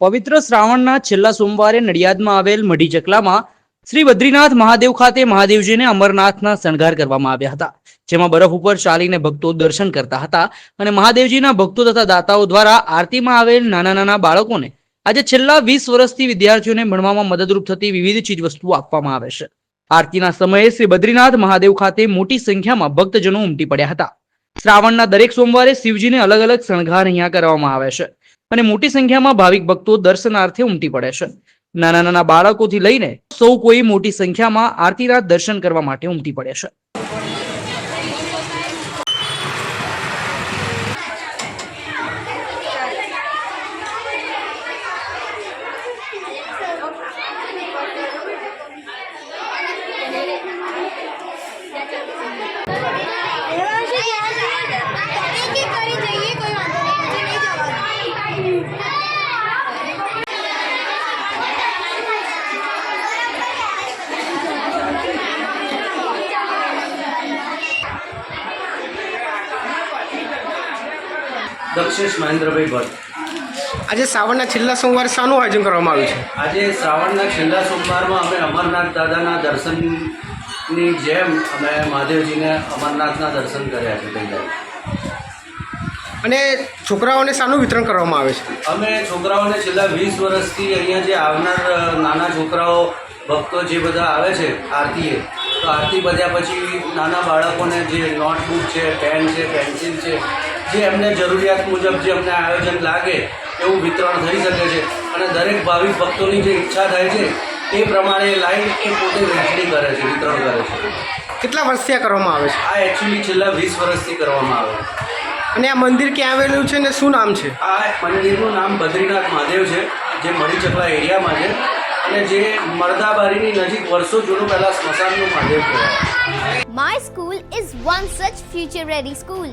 પવિત્ર શ્રાવણના છેલ્લા સોમવારે નડિયાદમાં આવેલ મઢી ચકલામાં શ્રી બદ્રીનાથ મહાદેવ ખાતે મહાદેવજીને અમરનાથના શણગાર કરવામાં આવ્યા હતા, જેમાં બરફ ઉપર ચાલીને ભક્તો દર્શન કરતા હતા અને મહાદેવજીના ભક્તો તથા દાતાઓ દ્વારા આરતીમાં આવેલ નાના નાના બાળકોને આજે છેલ્લા વીસ વર્ષથી વિદ્યાર્થીઓને ભણવામાં મદદરૂપ થતી વિવિધ ચીજવસ્તુઓ આપવામાં આવે છે. આરતીના સમયે શ્રી બદ્રીનાથ મહાદેવ ખાતે મોટી સંખ્યામાં ભક્તજનો ઉમટી પડ્યા હતા. શ્રાવણના દરેક સોમવારે શિવજીને અલગ અલગ શણગાર અહીંયા કરવામાં આવે છે. અને મોટી સંખ્યામાં ભાવિક ભક્તો દર્શનાર્થે ઉમટી પડે છે. નાના નાના બાળકોથી લઈને સૌ કોઈ મોટી સંખ્યામાં આરતીના દર્શન કરવા માટે ઉમટી પડે છે. દક્ષેશ મહેન્દ્રભાઈ ભટ્ટ. આજે શ્રાવણના છેલ્લા સોમવારે શાનું આયોજન કરવામાં આવ્યું છે? આજે શ્રાવણના છેલ્લા સોમવારમાં અમે અમરનાથ દાદાના દર્શનની જેમ અમે મહાદેવજીને અમરનાથના દર્શન કર્યા છે ગઈકાલે અને છોકરાઓને શાનું વિતરણ કરવામાં આવે છે? અમે છોકરાઓને છેલ્લા વીસ વર્ષથી અહીંયા જે આવનાર નાના છોકરાઓ ભક્તો જે બધા આવે છે આરતીએ તો આરતી બધ્યા પછી નાના બાળકોને જે નોટબુક છે પેન છે પેન્સિલ છે જે એમને જરૂરિયાત મુજબ જે અમને આયોજન લાગે એવું વિતરણ થઈ શકે છે અને દરેક ભાવિક ભક્તોની જે ઈચ્છા થાય છે એ પ્રમાણે લાઈન એ પોતે વહેંચણી કરે છે વિતરણ કરે છે. કેટલા વર્ષથી આ કરવામાં આવે છે? આ એકચ્યુઅલી છેલ્લા વીસ વર્ષથી કરવામાં આવે છે. અને આ મંદિર ક્યાં આવેલું છે ને શું નામ છે? આ મંદિરનું નામ બદ્રીનાથ મહાદેવ છે જે મરીચકલા એરિયામાં છે અને જે મરદાબારીની નજીક વર્ષો જૂનું પહેલાં સ્મશાનનું મહાદેવ કહેવાય. My school is one such future ready school.